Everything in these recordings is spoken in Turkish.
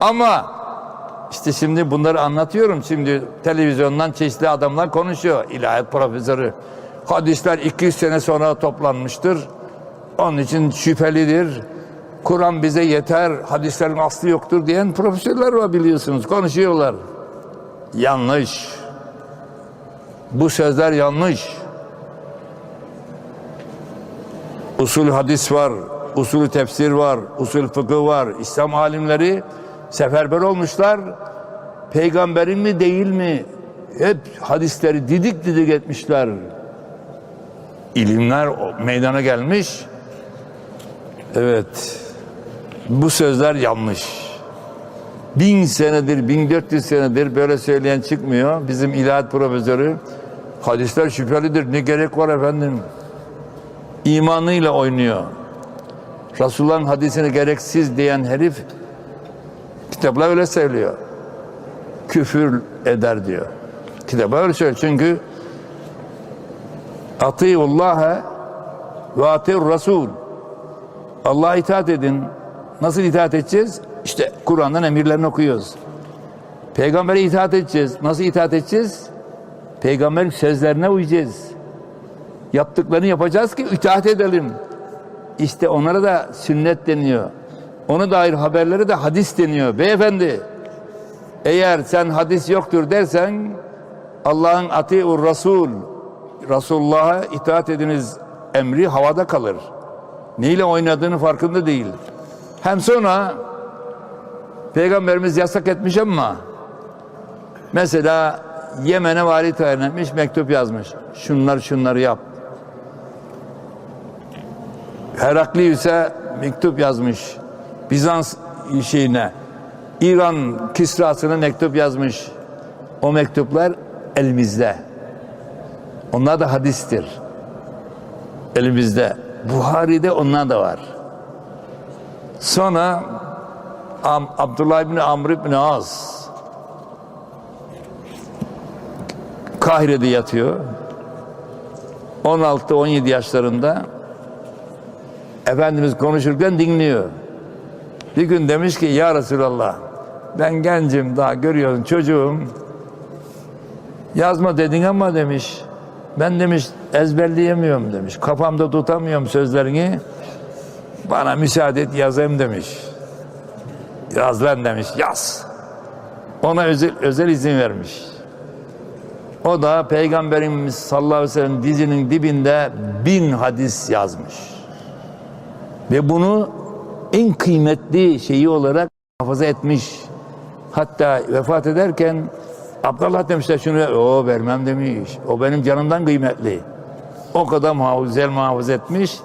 Ama işte şimdi bunları anlatıyorum. Şimdi televizyondan çeşitli adamlar konuşuyor. İlahiyat profesörü. Hadisler 200 sene sonra toplanmıştır. Onun için şüphelidir. Kur'an bize yeter, hadislerin aslı yoktur diyen profesörler var biliyorsunuz. Konuşuyorlar. Yanlış. Bu sözler yanlış. Usul hadis var, usul tefsir var, usul fıkıh var. İslam alimleri seferber olmuşlar. Peygamberin mi değil mi? Hep hadisleri didik didik etmişler. İlimler meydana gelmiş. Evet. Bu sözler yanlış. Bin senedir, 1400 senedir böyle söyleyen çıkmıyor. Bizim ilahiyat profesörü hadisler şüphelidir. Ne gerek var efendim? imanıyla oynuyor. Resulullah'ın hadisini gereksiz diyen herif kitaplar öyle söylüyor. Küfür eder diyor. Kitaplar öyle söylüyor. Çünkü Atiullah'a ve atiur Resul. Allah'a itaat edin. Nasıl itaat edeceğiz? İşte Kur'an'dan emirlerini okuyoruz. Peygamber'e itaat edeceğiz. Nasıl itaat edeceğiz? Peygamberin sözlerine uyacağız yaptıklarını yapacağız ki itaat edelim. İşte onlara da sünnet deniyor. Ona dair haberlere de hadis deniyor. Beyefendi eğer sen hadis yoktur dersen Allah'ın ati'ur Rasul Resulullah'a itaat ediniz emri havada kalır. Neyle oynadığını farkında değil. Hem sonra Peygamberimiz yasak etmiş ama mesela Yemen'e vali tayin etmiş, mektup yazmış. Şunlar şunları yap. Heraklius'e mektup yazmış. Bizans şeyine. İran Kisrası'na mektup yazmış. O mektuplar elimizde. Onlar da hadistir. Elimizde. Buhari'de onlar da var. Sonra Am- Abdullah ibn Amr ibn Az Kahire'de yatıyor. 16-17 yaşlarında Efendimiz konuşurken dinliyor. Bir gün demiş ki ya Resulallah ben gencim daha görüyorsun çocuğum. Yazma dedin ama demiş. Ben demiş ezberleyemiyorum demiş. Kafamda tutamıyorum sözlerini. Bana müsaade et yazayım demiş. Yaz lan demiş yaz. Ona özel, özel izin vermiş. O da Peygamberimiz sallallahu aleyhi ve sellem dizinin dibinde bin hadis yazmış. Ve bunu en kıymetli şeyi olarak muhafaza etmiş. Hatta vefat ederken Abdullah demişler şunu o vermem demiş. O benim canımdan kıymetli. O kadar güzel muhafaza etmiş.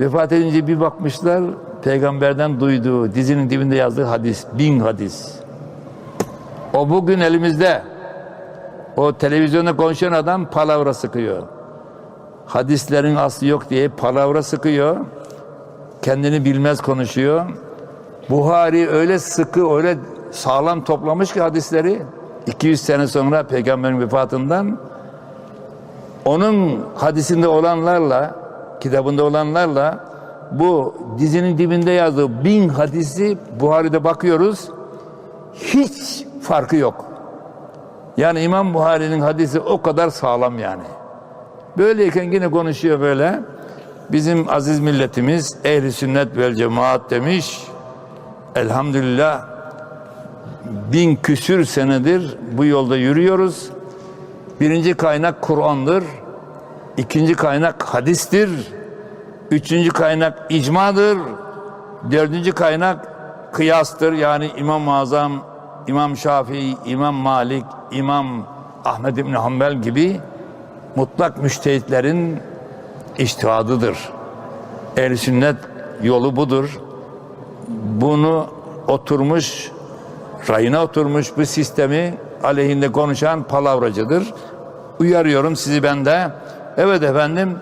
Vefat edince bir bakmışlar peygamberden duyduğu dizinin dibinde yazdığı hadis bin hadis. O bugün elimizde. O televizyonda konuşan adam palavra sıkıyor. Hadislerin aslı yok diye palavra sıkıyor. Kendini bilmez konuşuyor. Buhari öyle sıkı, öyle sağlam toplamış ki hadisleri 200 sene sonra peygamberin vefatından onun hadisinde olanlarla, kitabında olanlarla bu dizinin dibinde yazdığı bin hadisi Buhari'de bakıyoruz. Hiç farkı yok. Yani İmam Buhari'nin hadisi o kadar sağlam yani. Böyleyken yine konuşuyor böyle. Bizim aziz milletimiz ehli sünnet vel cemaat demiş. Elhamdülillah bin küsür senedir bu yolda yürüyoruz. Birinci kaynak Kur'an'dır. İkinci kaynak hadistir. Üçüncü kaynak icmadır. Dördüncü kaynak kıyastır. Yani İmam-ı Azam, İmam Şafii, İmam Malik, İmam Ahmed İbni Hanbel gibi mutlak müştehitlerin iştihadıdır. Ehl-i sünnet yolu budur. Bunu oturmuş, rayına oturmuş bu sistemi aleyhinde konuşan palavracıdır. Uyarıyorum sizi ben de. Evet efendim